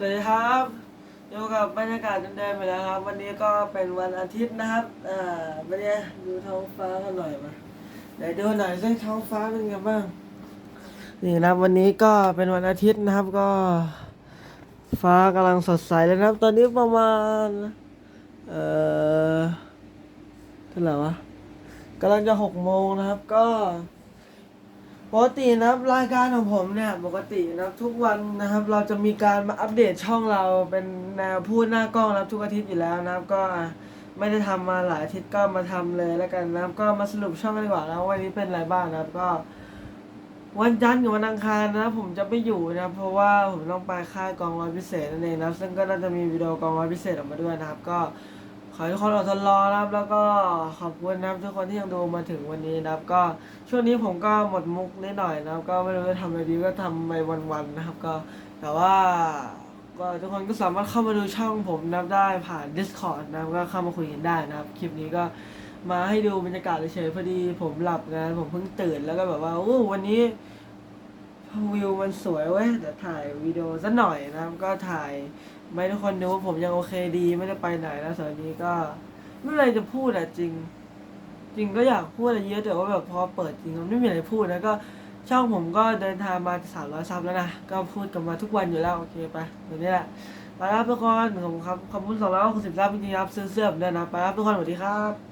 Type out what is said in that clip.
สวัสดีครับอยู่กับบรรยากาศเดิมๆไปแล้วครับ วันนี้ก็เป็นวันอาทิตย์นะครับ อ่าวันนี้ดูท้องฟ้ากันหน่อยมาเดี๋ยวดูหน่อยสิท้องฟ้าเป็นไงบ้าง นี่นะครับวันนี้ก็เป็นวันอาทิตย์นะครับก็ ฟ้ากำลังสดใสเลยนะครับ ตอนนี้ประมาณ เอ่อเท่าไหร่วะกำลังจะหกโมงนะครับก็ ปกตินะครับรายการของผมเนี่ยปกตินะครับทุกวันนะครับเราจะมีการมาอัปเดตช่องเราเป็นแนวพูดหน้ากล้องนะครับทุกอาทิตย์อยู่แล้วนะครับก็ไม่ได้ทำมาหลายอาทิตย์ก็มาทำเลยแล้วกันนะครับก็มาสรุปช่องกันดีกว่านะวันนี้เป็นอะไรบ้างนะครับก็ วันจันทร์กับวันอังคารนะผมจะไม่อยู่นะเพราะว่าผมต้องไปค่ายกองร้อยพิเศษนั่นเองนะซึ่งก็น่าจะมีวิดีโอกองร้อยพิเศษออกมาด้วยนะครับ ก็ ขอให้ทุกคนอดทนรอนะครับแล้วก็ขอบคุณนะครับทุกคนที่ยังดูมาถึงวันนี้นะครับ ก็ช่วงนี้ผมก็หมดมุกนิดหน่อยนะครับ ก็ไม่รู้จะทำอะไรดีก็ทำไปวันๆนะครับ ก็แต่ว่าก็ทุกคนก็สามารถเข้ามาดูช่องผมนับได้ผ่าน Discord นะครับก็เข้ามาคุยกันได้นะครับ คลิปนี้ก็มาให้ดูบรรยากาศเฉยๆพอดีผมหลับไงผมเพิ่งตื่นแล้วก็แบบว่าโอ้วันนี้ วิวมันสวยเว้ยเดี๋ยวถ่ายวิดีโอสักหน่อยนะครับ ก็ถ่ายไม่ให้ทุกคนดูว่าผมยังโอเคดีไม่ได้ไปไหนนะส่วนนี้ก็ไม่มีอะไรจะพูดอะจริง จริงก็อยากพูดอะไรเยอะแต่ว่าแบบพอเปิดจริงมันไม่มีอะไรพูดนะก็ช่องผมก็เดินทางมาสามร้อยซับแล้วนะ ก็พูดกันมาทุกวันอยู่แล้ว โอเคไปแบบนี้แหละไปครับทุกคนขอบคุณครับขอบคุณสองร้อยหกสิบซับจริงๆครับซื้อเสื้อผมด้วยนะไปครับทุกคนสวัสดีครับ